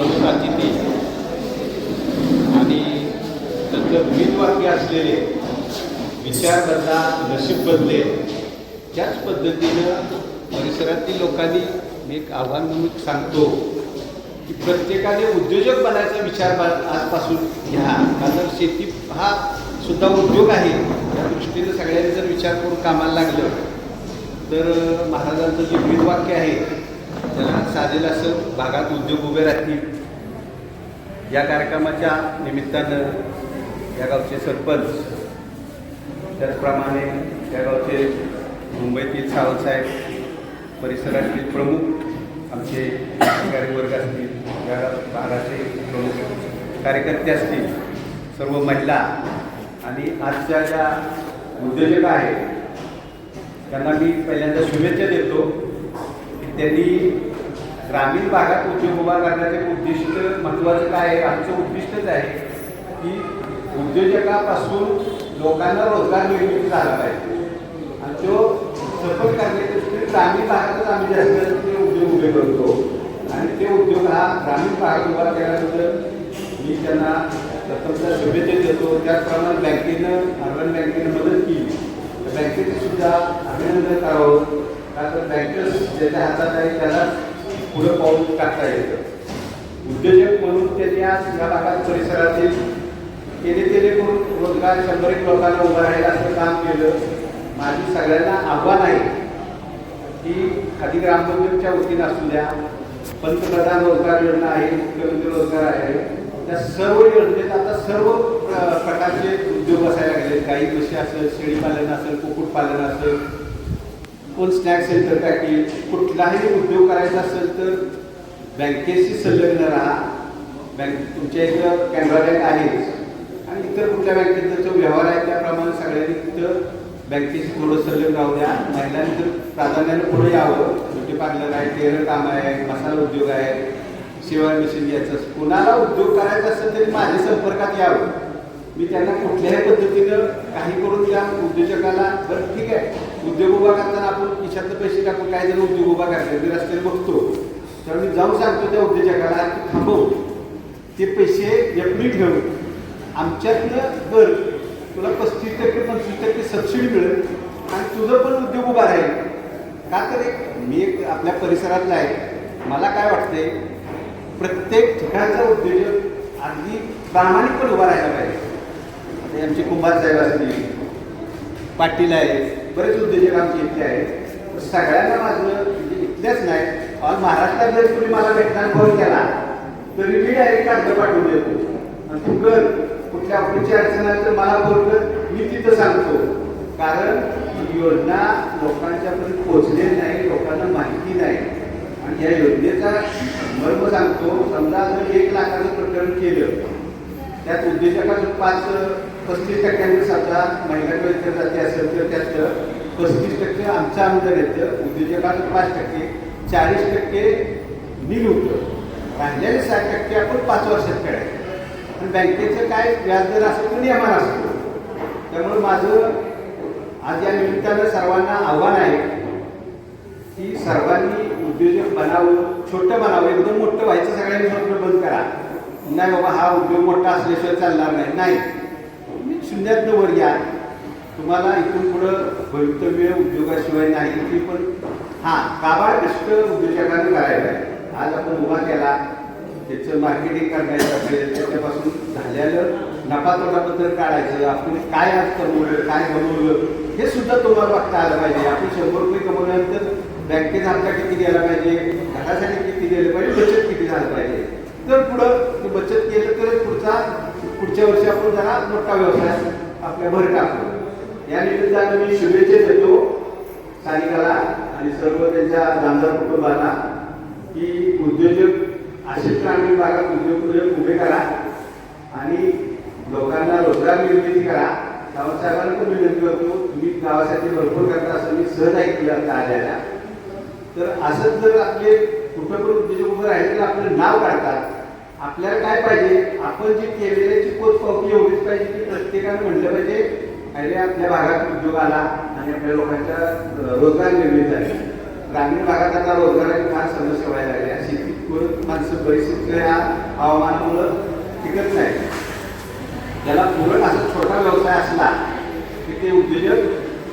समुद्राची ती. आणि त्याचं ब्रीदवाक्य असलेले विचार बदला नशीब बदले. त्याच पद्धतीनं परिसरातील लोकांनी मी एक आव्हान म्हणून सांगतो की प्रत्येकाने उद्योजक बनायचा विचार बा- आजपासून घ्या. कारण शेती हा सुद्धा उद्योग आहे. त्या दृष्टीनं सगळ्यांनी जर विचार करून कामाला लागलं तर महाराजांचं जे वाक्य आहे त्याला साधेल असं भागात उद्योग उभे राहतील. या कार्यक्रमाच्या निमित्तानं या गावचे सरपंच त्याचप्रमाणे या गावचे मुंबईतील सावंतसाहेब परिसरातील प्रमुख आमचे अधिकारी वर्ग असतील या भागाचे प्रमुख कार्यकर्ते असतील सर्व महिला आणि आजच्या ज्या उद्योजक आहेत त्यांना मी पहिल्यांदा शुभेच्छा देतो. त्यांनी ग्रामीण भागात उद्योग उभा करण्याचे उद्दिष्ट महत्त्वाचं काय आहे? आमचं उद्दिष्टच आहे की उद्योजकापासून लोकांना रोजगार निर्मिती झाला पाहिजे. आणि तो सफल करण्याच्या ग्रामीण भागातच आम्ही जास्त ते उद्योग उभे करतो. आणि ते उद्योग हा ग्रामीण भागात उभा केल्यानंतर मी त्यांना प्रथमतः शुभेच्छा देतो. त्याचप्रमाणे बँकेनं अर्बन बँकेनं मदत केली. तर बँकेचं सुद्धा अभिनंदन करावं. कारण बँकर्स ज्याच्या हातात आहे त्याला पुढं पाऊल टाकता येतं. उद्योजक म्हणून त्यांनी आज या भागात परिसरातील केले केले करून रोजगार शंभर एक लोकांना उभं राहील असं काम केलं. माझी सगळ्यांना आव्हान आहे की खादी ग्रामपंचायतच्या वतीनं असू द्या पंतप्रधान रोजगार योजना आहे मुख्यमंत्री रोजगार आहे. त्या सर्व योजनेत आता सर्व प्र- प्रकारचे उद्योग असायला लागले गाई म्हशी असेल शेळीपालन असेल कुक्कुटपालन असेल कोण स्नॅक सेंटर टाकेल कुठलाही उद्योग करायचा असेल तर बँकेशी संलग्न राहा. बँक तुमच्या इथं कॅनरा बँक आहेच आणि इतर कुठल्या बँकेचा जो व्यवहार आहे त्याप्रमाणे सगळ्यांनी तिथं बँकेशी थोडं संलग्न राहू द्या. महिलांनी तर प्राधान्यानं पुढे यावं. ब्युटी पार्लर आहे टेलर काम आहे मसाला उद्योग आहे सेवा मशीन घ्यायचं कोणाला उद्योग करायचा असेल तरी माझ्या संपर्कात यावं. मी त्यांना कुठल्याही पद्धतीनं काही करून त्या उद्योजकाला बरं ठीक आहे. उद्योग उभा करताना आपण खिशातले पैसे टाकून काही जण उद्योग उभा करतात मी रस्त्याने बघतो तर मी जाऊन सांगतो त्या उद्योजकाला की थांबव. ते पैसे जपणी ठेव आमच्यातलं कर तुला पस्तीस टक्के पंचवीस टक्के सबसिडी मिळेल आणि तुझं पण उद्योग उभा राहील. का तर एक मी एक आपल्या परिसरातला आहे मला काय वाटतंय प्रत्येक ठिकाणचा उद्योजक अगदी प्रामाणिकपणे उभा राहायला पाहिजे. आमचे कुंभार साहेब असतील पाटील आहेत बरेच उद्योजक आमचे इथले आहेत. सगळ्यांना माझं म्हणजे इथल्याच नाही आणि महाराष्ट्रात जरी तुम्ही मला भेटणार फोन केला तरी मी डायरेक्ट कागद पाठवून देतो. आणि तू कर. कुठल्या पुढची अडचण आली तर मला फोन कर. मी तिथं सांगतो. कारण योजना लोकांच्या पर्यंत पोचले नाही लोकांना माहिती नाही. आणि या योजनेचा मर्म सांगतो समजा जर एक लाखाचं प्रकरण केलं त्यात उद्योजकाचं पाच पस्तीस टक्क्यांनी समजा महिलांकडे जाते असेल तर त्यात पस्तीस टक्के आमचं आमदार येतं उद्योजकाचं पाच टक्के चाळीस टक्के बिल होतं राहिलेले साठ टक्के आपण पाच वर्षात काढायचं आणि बँकेचं काय व्याजदर असेल तर नियमान असतो त्यामुळे माझं आज या निमित्तानं सर्वांना आव्हान आहे की सर्वांनी उद्योजक बनावं छोटं बनावं एकदम मोठं व्हायचं सगळ्यांनी स्वप्न बंद करा. नाही बाबा हा उद्योग मोठा असल्याशिवाय चालणार नाही. नाही. तुम्ही शून्यातनं वर या. तुम्हाला इथून पुढं भवितव्य उद्योगाशिवाय नाही ती पण हां काबाड कष्ट उद्योजकांनी करायला आहे आज आपण उभा केला. त्याचं मार्केटिंग करायचं असेल त्याच्यापासून झालेलं नफा तोटाबद्दल काढायचं आपण काय आज कमवलं काय बनवलं हे सुद्धा तुम्हाला बघता आलं पाहिजे. आपण शंभर रुपये कमवल्यानंतर बँकेत आपल्या किती द्यायला पाहिजे? घरासाठी किती द्यायला पाहिजे? बचत किती झालं पाहिजे? जर पुढं बचत केलं तर पुढचा पुढच्या वर्षी आपण जरा मोठा व्यवसाय आपल्या भर टाकतो या निमित्तानं मी शुभेच्छा देतो सानिकाला आणि सर्व त्यांच्या नामदार कुटुंबाला की उद्योजक असेच ग्रामीण भागात उद्योग उद्योग उभे करा आणि लोकांना रोजगार निर्मिती करा. सावंतसाहेबांना पण विनंती करतो तुम्ही गावासाठी भरपूर करता असं मी सहज ऐकलं आता आल्याला तर असंच जर आपले कुठं पण उद्योजक उभं राहिलेलं तर आपलं नाव काढतात आपल्याला काय पाहिजे? आपण जे केलेल्याची पोच पावती एवढीच पाहिजे की प्रत्येकानं म्हणलं पाहिजे अरे आपल्या भागात उद्योग आला आणि आपल्या लोकांचा रोजगार निर्मिती झाली. ग्रामीण भागात आता रोजगाराची फार समस्या व्हायला लागल्या शेती माणसं बरीचशी ह्या हवामानामुळं टिकत नाही. त्याला पूरक असा छोटा व्यवसाय असला की ते उद्योजक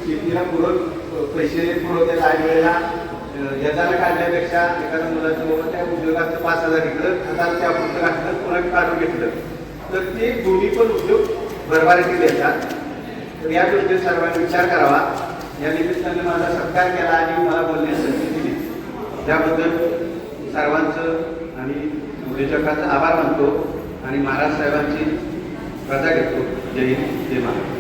शेतीला पूरक पैसे पुरवते वेळेला अ, काढण्यापेक्षा एखाद्या मुलाचं बाबा त्या उद्योगाचं पाच हजार घेतलं हजार त्या पुढचं घातलं पुन्हा काढून घेतलं. तर ते दोन्ही पण उद्योग भरभराटी देतात. तर या गोष्टी सर्वांनी विचार करावा. या निमित्ताने माझा सत्कार केला आणि मला बोलण्यास संधी दिली. त्याबद्दल सर्वांचं आणि उद्योजकांचा आभार मानतो आणि महाराज साहेबांची रजा घेतो. जय हिंद जय महाराज.